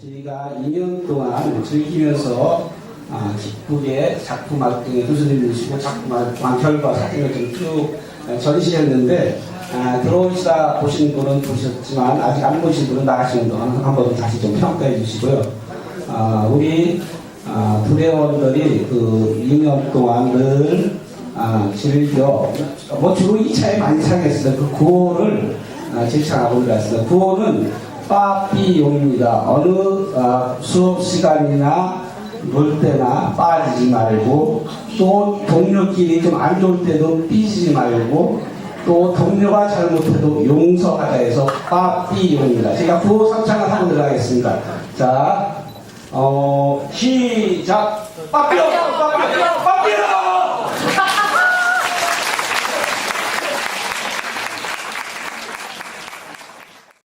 저희가 2년 동안 즐기면서 아, 기쁘게 작품 활동에 교수님 모시고 작품 활동 결과 사진을 좀쭉 전시했는데 아, 들어오시다 보신 분은 보셨지만 아직 안 보신 분은 나가시는 동안 한번 다시 좀 평가해 주시고요. 아, 우리 아, 부대원들이 그 2년 동안 늘 아, 즐겨 뭐 주로 2차에 많이 사겠어요. 그 구호를 아, 제시하고 올랐어요. 구호는 빠삐용입니다. 어느 아, 수업 시간이나 놀 때나 빠지지 말고 또 동료끼리 좀 안 좋을 때도 삐지지 말고 또 동료가 잘못해도 용서하자 해서 빠삐용입니다. 제가 3차를 하고 들어가겠습니다. 자, 어, 시작! 빠삐용! 빠삐용!